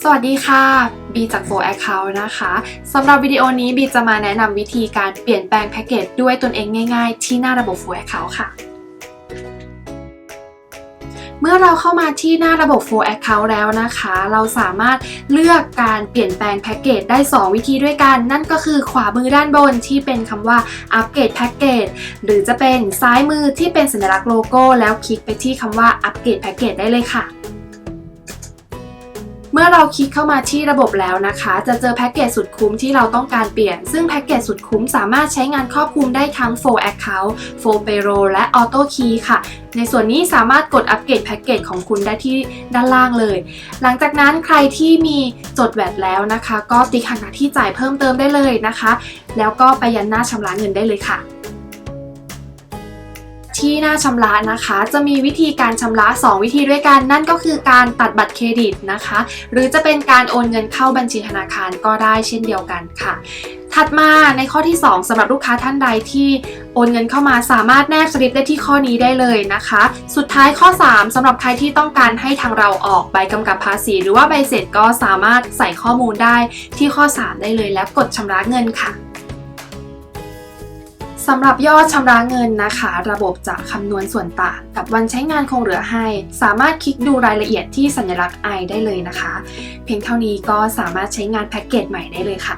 สวัสดีค่ะ บีจาก Flow Account นะคะสำหรับวิดีโอนี้บีจะมาแนะนำวิธีการเปลี่ยนแปลงแพ็กเกจด้วยตนเองง่ายๆ ที่หน้าระบบ Flow Account ค่ะ เมื่อเราเข้ามาที่หน้าระบบ Flow Account แล้วนะคะ เราสามารถเลือกการเปลี่ยนแปลงแพ็กเกจได้ 2 วิธีด้วยกัน นั่นก็คือขวามือด้านบนที่เป็นคำว่าอัปเกรดแพ็กเกจหรือจะเป็นซ้ายมือที่เป็นสัญลักษณ์โลโก้ แล้วคลิกไปที่คำว่าอัปเกรดแพ็กเกจได้เลยค่ะ เมื่อเราคลิกเข้ามาที่ระบบแล้วนะคะ จะเจอแพ็กเกจสุดคุ้มที่เราต้องการเปลี่ยน ซึ่งแพ็กเกจสุดคุ้มสามารถใช้งานครอบคลุมได้ทั้ง Full Account Full Payroll และ Auto Key ค่ะ ในส่วนนี้สามารถกดอัปเกรดแพ็กเกจของคุณได้ที่ด้านล่างเลย หลังจากนั้นใครที่มีจดแวดแล้วนะคะ ก็ติ๊กหักหน้าที่จ่ายเพิ่มเติมได้เลยนะคะ แล้วก็ไปยันหน้าชำระเงินได้เลยค่ะ ที่หน้าชำระนะคะ จะมีวิธีการชำระ 2 วิธีด้วยกัน นั่นก็คือการตัดบัตรเครดิตนะคะ หรือจะเป็นการโอนเงินเข้าบัญชีธนาคารก็ได้เช่นเดียวกันค่ะถัดมาในข้อที่ 2สำหรับลูกค้าท่านใดที่โอนเงินเข้ามาสามารถแนบสลิปได้ที่ข้อนี้ได้เลยนะคะ สุดท้ายข้อ 3สำหรับใครที่ต้องการให้ทางเราออกใบกำกับภาษี หรือว่าใบเสร็จก็สามารถใส่ข้อมูลได้ที่ข้อ 3 ได้เลยแล้วกดชำระเงินค่ะ สำหรับยอดชำระเงินนะคะ ระบบจะคำนวณส่วนต่างกับวันใช้งานคงเหลือให้ สามารถคลิกดูรายละเอียดที่สัญลักษณ์ i ได้เลยนะคะ เพียงเท่านี้ก็สามารถใช้งานแพ็กเกจใหม่ได้เลยค่ะ